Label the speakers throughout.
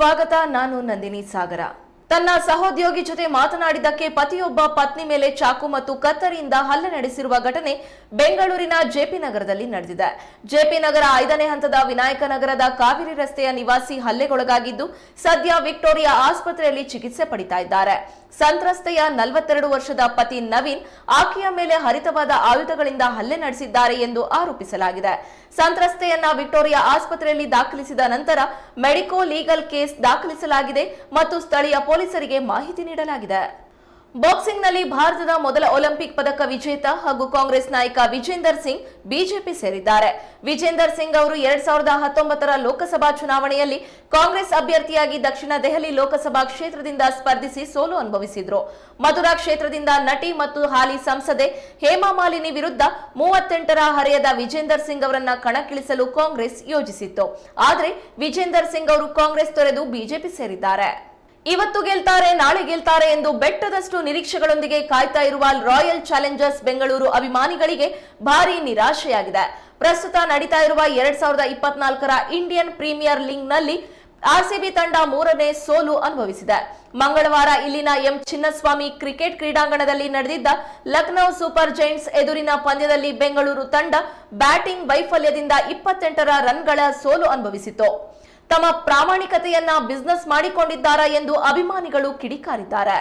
Speaker 1: ಸ್ವಾಗತ ನಾನು ನಂದಿನಿ ಸಾಗರ. ತನ್ನ ಸಹೋದ್ಯೋಗಿ ಜೊತೆ ಮಾತನಾಡಿದ್ದಕ್ಕೆ ಪತಿಯೊಬ್ಬ ಪತ್ನಿ ಮೇಲೆ ಚಾಕು ಮತ್ತು ಕತ್ತರಿಯಿಂದ ಹಲ್ಲೆ ನಡೆಸಿರುವ ಘಟನೆ ಬೆಂಗಳೂರಿನ ಜೆಪಿ ನಗರದಲ್ಲಿ ನಡೆದಿದೆ. ಜೆಪಿ ನಗರ ಐದನೇ ಹಂತದ ವಿನಾಯಕ ನಗರದ ಕಾವೇರಿ ರಸ್ತೆಯ ನಿವಾಸಿ ಹಲ್ಲೆಗೊಳಗಾಗಿದ್ದು, ಸದ್ಯ ವಿಕ್ಟೋರಿಯಾ ಆಸ್ಪತ್ರೆಯಲ್ಲಿ ಚಿಕಿತ್ಸೆ ಪಡಿತಾ ಇದ್ದಾರೆ. ಸಂತ್ರಸ್ತೆಯ ನಲವತ್ತೆರಡು ವರ್ಷದ ಪತಿ ನವೀನ್ ಆಕೆಯ ಮೇಲೆ ಹರಿತವಾದ ಆಯುಧಗಳಿಂದ ಹಲ್ಲೆ ನಡೆಸಿದ್ದಾರೆ ಎಂದು ಆರೋಪಿಸಲಾಗಿದೆ. ಸಂತ್ರಸ್ತೆಯನ್ನ ವಿಕ್ಟೋರಿಯಾ ಆಸ್ಪತ್ರೆಯಲ್ಲಿ ದಾಖಲಿಸಿದ ನಂತರ ಮೆಡಿಕೋ ಲೀಗಲ್ ಕೇಸ್ ದಾಖಲಿಸಲಾಗಿದೆ ಮತ್ತು ಸ್ಥಳೀಯ ಪೊಲೀಸರಿಗೆ ಮಾಹಿತಿ ನೀಡಲಾಗಿದೆ. ಬಾಕ್ಸಿಂಗ್ನಲ್ಲಿ ಭಾರತದ ಮೊದಲ ಒಲಿಂಪಿಕ್ ಪದಕ ವಿಜೇತ ಹಾಗೂ ಕಾಂಗ್ರೆಸ್ ನಾಯಕ ವಿಜೇಂದರ್ ಸಿಂಗ್ ಬಿಜೆಪಿ ಸೇರಿದ್ದಾರೆ. ವಿಜೇಂದರ್ ಸಿಂಗ್ ಅವರು ಎರಡ್ ಸಾವಿರದ ಹತ್ತೊಂಬತ್ತರ ಲೋಕಸಭಾ ಚುನಾವಣೆಯಲ್ಲಿ ಕಾಂಗ್ರೆಸ್ ಅಭ್ಯರ್ಥಿಯಾಗಿ ದಕ್ಷಿಣ ದೆಹಲಿ ಲೋಕಸಭಾ ಕ್ಷೇತ್ರದಿಂದ ಸ್ಪರ್ಧಿಸಿ ಸೋಲು ಅನುಭವಿಸಿದ್ರು. ಮಧುರಾ ಕ್ಷೇತ್ರದಿಂದ ನಟಿ ಮತ್ತು ಹಾಲಿ ಸಂಸದೆ ಹೇಮಾ ಮಾಲಿನಿ ವಿರುದ್ಧ ಮೂವತ್ತೆಂಟರ ಹರೆಯದ ವಿಜೇಂದರ್ ಸಿಂಗ್ ಅವರನ್ನ ಕಣಕ್ಕಿಳಿಸಲು ಕಾಂಗ್ರೆಸ್ ಯೋಜಿಸಿತ್ತು. ಆದರೆ ವಿಜೇಂದರ್ ಸಿಂಗ್ ಅವರು ಕಾಂಗ್ರೆಸ್ ತೊರೆದು ಬಿಜೆಪಿ ಸೇರಿದ್ದಾರೆ. ಇವತ್ತು ಗೆಲ್ತಾರೆ, ನಾಳೆ ಗೆಲ್ತಾರೆ ಎಂದು ಬೆಟ್ಟದಷ್ಟು ನಿರೀಕ್ಷೆಗಳೊಂದಿಗೆ ಕಾಯ್ತಾ ಇರುವ ರಾಯಲ್ ಚಾಲೆಂಜರ್ಸ್ ಬೆಂಗಳೂರು ಅಭಿಮಾನಿಗಳಿಗೆ ಭಾರಿ ನಿರಾಶೆಯಾಗಿದೆ. ಪ್ರಸ್ತುತ ನಡೀತಾ ಇರುವ ಎರಡ್ ಸಾವಿರದ ಇಪ್ಪತ್ನಾಲ್ಕರ ಇಂಡಿಯನ್ ಪ್ರೀಮಿಯರ್ ಲೀಗ್ನಲ್ಲಿ ಆರ್ಸಿಬಿ ತಂಡ ಮೂರನೇ ಸೋಲು ಅನುಭವಿಸಿದೆ. ಮಂಗಳವಾರ ಇಲ್ಲಿನ ಎಂ ಚಿನ್ನಸ್ವಾಮಿ ಕ್ರಿಕೆಟ್ ಕ್ರೀಡಾಂಗಣದಲ್ಲಿ ನಡೆದಿದ್ದ ಲಖನೌ ಸೂಪರ್ ಜೈಂಟ್ಸ್ ಎದುರಿನ ಪಂದ್ಯದಲ್ಲಿ ಬೆಂಗಳೂರು ತಂಡ ಬ್ಯಾಟಿಂಗ್ ವೈಫಲ್ಯದಿಂದ ಇಪ್ಪತ್ತೆಂಟರ ರನ್ಗಳ ಸೋಲು ಅನುಭವಿಸಿತು ತಮ್ಮ ಪ್ರಾಮಾಣಿಕತೆಯನ್ನ ಬಿಸ್ನೆಸ್ ಮಾಡಿಕೊಂಡಿದ್ದಾರಾ ಎಂದು ಅಭಿಮಾನಿಗಳು ಕಿಡಿಕಾರಿದ್ದಾರೆ.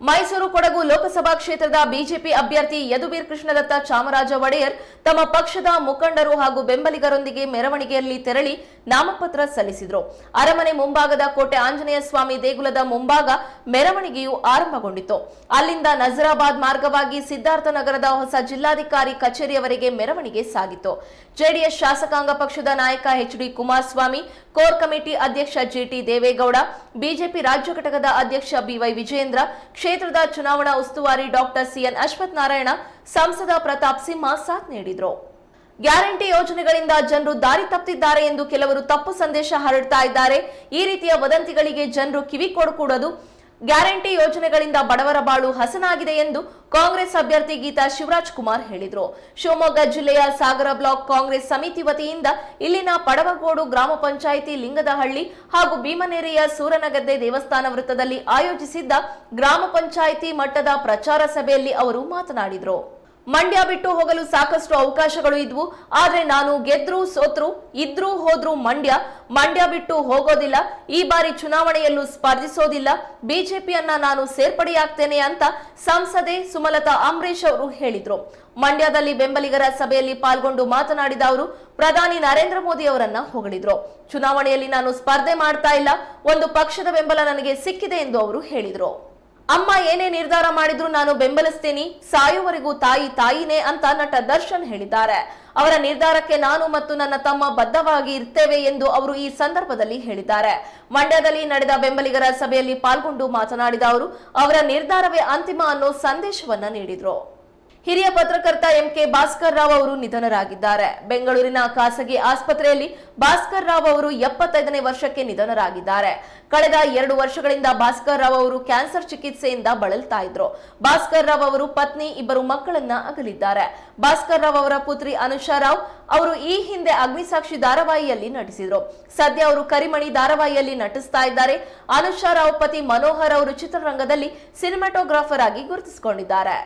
Speaker 1: ಮೈಸೂರು ಕೊಡಗು ಲೋಕಸಭಾ ಕ್ಷೇತ್ರದ ಬಿಜೆಪಿ ಅಭ್ಯರ್ಥಿ ಯದುವೀರ್ ಕೃಷ್ಣದತ್ತ ಚಾಮರಾಜ ಒಡೆಯರ್ ತಮ್ಮ ಪಕ್ಷದ ಮುಖಂಡರು ಹಾಗೂ ಬೆಂಬಲಿಗರೊಂದಿಗೆ ಮೆರವಣಿಗೆಯಲ್ಲಿ ತೆರಳಿ ನಾಮಪತ್ರ ಸಲ್ಲಿಸಿದರು. ಅರಮನೆ ಮುಂಭಾಗದ ಕೋಟೆ ಆಂಜನೇಯ ಸ್ವಾಮಿ ದೇಗುಲದ ಮುಂಭಾಗ ಮೆರವಣಿಗೆಯು ಆರಂಭಗೊಂಡಿತು ಅಲ್ಲಿಂದ ನಜರಾಬಾದ್ ಮಾರ್ಗವಾಗಿ ಸಿದ್ಧಾರ್ಥ ನಗರದ ಹೊಸ ಜಿಲ್ಲಾಧಿಕಾರಿ ಕಚೇರಿಯವರೆಗೆ ಮೆರವಣಿಗೆ ಸಾಗಿತು ಜೆಡಿಎಸ್ ಶಾಸಕಾಂಗ ಪಕ್ಷದ ನಾಯಕ H D Kumaraswamy, core committee ಅಧ್ಯಕ್ಷ ಜಿಟಿ ದೇವೇಗೌಡ, ಬಿಜೆಪಿ ರಾಜ್ಯ ಘಟಕದ ಅಧ್ಯಕ್ಷ ಬಿವೈ ವಿಜಯೇಂದ್ರ ಕ್ಷೇತ್ರದ ಚುನಾವಣಾ ಉಸ್ತುವಾರಿ ಡಾಕ್ಟರ್ ಸಿಎನ್ ಅಶ್ವಥ್ ನಾರಾಯಣ ಸಂಸದ ಪ್ರತಾಪ್ ಸಿಂಹ ಸಾಥ್ ನೀಡಿದ್ರು. ಗ್ಯಾರಂಟಿ ಯೋಜನೆಗಳಿಂದ ಜನರು ದಾರಿ ತಪ್ಪಿದ್ದಾರೆ ಎಂದು ಕೆಲವರು ತಪ್ಪು ಸಂದೇಶ ಹರಡ್ತಾ ಇದ್ದಾರೆ. ಈ ರೀತಿಯ ವದಂತಿಗಳಿಗೆ ಜನರು ಕಿವಿ ಕೊಡಕೂಡದು ಗ್ಯಾರಂಟಿ ಯೋಜನೆಗಳಿಂದ ಬಡವರ ಬಾಳು ಹಸನಾಗಿದೆ ಎಂದು ಕಾಂಗ್ರೆಸ್ ಅಭ್ಯರ್ಥಿ ಗೀತಾ ಶಿವರಾಜ್ ಕುಮಾರ್ ಹೇಳಿದರು. ಶಿವಮೊಗ್ಗ ಜಿಲ್ಲೆಯ ಸಾಗರ ಬ್ಲಾಕ್ ಕಾಂಗ್ರೆಸ್ ಸಮಿತಿ ವತಿಯಿಂದ ಇಲ್ಲಿನ ಪಡವಗೋಡು ಗ್ರಾಮ ಪಂಚಾಯಿತಿ ಲಿಂಗದಹಳ್ಳಿ ಹಾಗೂ ಭೀಮನೇರಿಯ ಸೂರನಗದ್ದೆ ದೇವಸ್ಥಾನ ವೃತ್ತದಲ್ಲಿ ಆಯೋಜಿಸಿದ್ದ ಗ್ರಾಮ ಪಂಚಾಯಿತಿ ಮಟ್ಟದ ಪ್ರಚಾರ ಸಭೆಯಲ್ಲಿ ಅವರು ಮಾತನಾಡಿದರು. ಮಂಡ್ಯ ಬಿಟ್ಟು ಹೋಗಲು ಸಾಕಷ್ಟು ಅವಕಾಶಗಳು ಇದ್ವು. ಆದ್ರೆ ನಾನು ಗೆದ್ರು ಸೋತ್ರು, ಇದ್ರೂ ಹೋದ್ರು ಮಂಡ್ಯ ಮಂಡ್ಯ ಬಿಟ್ಟು ಹೋಗೋದಿಲ್ಲ. ಈ ಬಾರಿ ಚುನಾವಣೆಯಲ್ಲೂ ಸ್ಪರ್ಧಿಸೋದಿಲ್ಲ. ಬಿಜೆಪಿಯನ್ನ ನಾನು ಸೇರ್ಪಡೆಯಾಗ್ತೇನೆ ಅಂತ ಸಂಸದೆ ಸುಮಲತಾ ಅಂಬರೀಶ್ ಅವರು ಹೇಳಿದ್ರು. ಮಂಡ್ಯದಲ್ಲಿ ಬೆಂಬಲಿಗರ ಸಭೆಯಲ್ಲಿ ಪಾಲ್ಗೊಂಡು ಮಾತನಾಡಿದ ಅವರು, ಪ್ರಧಾನಿ ನರೇಂದ್ರ ಮೋದಿ ಅವರನ್ನ ಹೊಗಳಿದ್ರು. ಚುನಾವಣೆಯಲ್ಲಿ ನಾನು ಸ್ಪರ್ಧೆ ಮಾಡ್ತಾ ಇಲ್ಲ. ಒಂದು ಪಕ್ಷದ ಬೆಂಬಲ ನನಗೆ ಸಿಕ್ಕಿದೆ ಎಂದು ಅವರು ಹೇಳಿದ್ರು. ಅಮ್ಮ ಏನೇ ನಿರ್ಧಾರ ಮಾಡಿದ್ರು ನಾನು ಬೆಂಬಲಿಸ್ತೀನಿ, ಸಾಯುವವರೆಗೂ ತಾಯಿ ತಾಯಿನೇ ಅಂತ ನಟ ದರ್ಶನ್ ಹೇಳಿದ್ದಾರೆ. ಅವರ ನಿರ್ಧಾರಕ್ಕೆ ನಾನು ಮತ್ತು ನನ್ನ ತಮ್ಮ ಬದ್ಧವಾಗಿ ಇರ್ತೇವೆ ಎಂದು ಅವರು ಈ ಸಂದರ್ಭದಲ್ಲಿ ಹೇಳಿದ್ದಾರೆ. ಮಂಡ್ಯದಲ್ಲಿ ನಡೆದ ಬೆಂಬಲಿಗರ ಸಭೆಯಲ್ಲಿ ಪಾಲ್ಗೊಂಡು ಮಾತನಾಡಿದ ಅವರು, ಅವರ ನಿರ್ಧಾರವೇ ಅಂತಿಮ ಅನ್ನೋ ಸಂದೇಶವನ್ನ ನೀಡಿದ್ರು. ಹಿರಿಯ ಪತ್ರಕರ್ತ ಎಂ ಕೆ ಭಾಸ್ಕರ್ ರಾವ್ ಅವರು ನಿಧನರಾಗಿದ್ದಾರೆ. ಬೆಂಗಳೂರಿನ ಖಾಸಗಿ ಆಸ್ಪತ್ರೆಯಲ್ಲಿ ಭಾಸ್ಕರ್ ರಾವ್ ಅವರು ಎಪ್ಪತ್ತೈದನೇ ವರ್ಷಕ್ಕೆ ನಿಧನರಾಗಿದ್ದಾರೆ. ಕಳೆದ ಎರಡು ವರ್ಷಗಳಿಂದ ಭಾಸ್ಕರ್ ರಾವ್ ಅವರು ಕ್ಯಾನ್ಸರ್ ಚಿಕಿತ್ಸೆಯಿಂದ ಬಳಲ್ತಾ ಇದ್ರು. ಭಾಸ್ಕರ್ ರಾವ್ ಅವರು ಪತ್ನಿ, ಇಬ್ಬರು ಮಕ್ಕಳನ್ನ ಅಗಲಿದ್ದಾರೆ. ಭಾಸ್ಕರ್ ರಾವ್ ಅವರ ಪುತ್ರಿ ಅನುಷಾ ರಾವ್ ಅವರು ಈ ಹಿಂದೆ ಅಗ್ನಿಸಾಕ್ಷಿ ಧಾರಾವಾಹಿಯಲ್ಲಿ ನಟಿಸಿದ್ರು. ಸದ್ಯ ಅವರು ಕರಿಮಣಿ ಧಾರಾವಾಹಿಯಲ್ಲಿ ನಟಿಸ್ತಾ ಇದ್ದಾರೆ. ಅನುಷಾ ರಾವ್ ಪತಿ ಮನೋಹರ್ ಅವರು ಚಿತ್ರರಂಗದಲ್ಲಿ ಸಿನಿಮಾಟೋಗ್ರಾಫರ್ ಆಗಿ ಗುರುತಿಸಿಕೊಂಡಿದ್ದಾರೆ.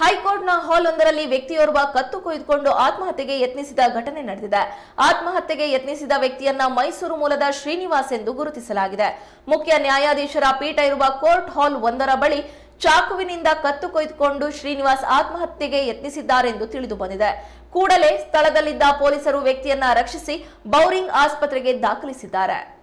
Speaker 1: ಹೈಕೋರ್ಟ್ನ ಹಾಲ್ ಒಂದರಲ್ಲಿ ವ್ಯಕ್ತಿಯೋರ್ವ ಕತ್ತು ಕುಯ್ದುಕೊಂಡು ಆತ್ಮಹತ್ಯೆಗೆ ಯತ್ನಿಸಿದ ಘಟನೆ ನಡೆದಿದೆ. ಆತ್ಮಹತ್ಯೆಗೆ ಯತ್ನಿಸಿದ ವ್ಯಕ್ತಿಯನ್ನ ಮೈಸೂರು ಮೂಲದ ಶ್ರೀನಿವಾಸ್ ಎಂದು ಗುರುತಿಸಲಾಗಿದೆ. ಮುಖ್ಯ ನ್ಯಾಯಾಧೀಶರ ಪೀಠ ಇರುವ ಕೋರ್ಟ್ ಹಾಲ್ ಒಂದರ ಬಳಿ ಚಾಕುವಿನಿಂದ ಕತ್ತು ಕೊಯ್ದುಕೊಂಡು ಶ್ರೀನಿವಾಸ್ ಆತ್ಮಹತ್ಯೆಗೆ ಯತ್ನಿಸಿದ್ದಾರೆಂದು ತಿಳಿದು ಬಂದಿದೆ. ಕೂಡಲೇ ಸ್ಥಳದಲ್ಲಿದ್ದ ಪೊಲೀಸರು ವ್ಯಕ್ತಿಯನ್ನ ರಕ್ಷಿಸಿ ಬೌರಿಂಗ್ ಆಸ್ಪತ್ರೆಗೆ ದಾಖಲಿಸಿದ್ದಾರೆ.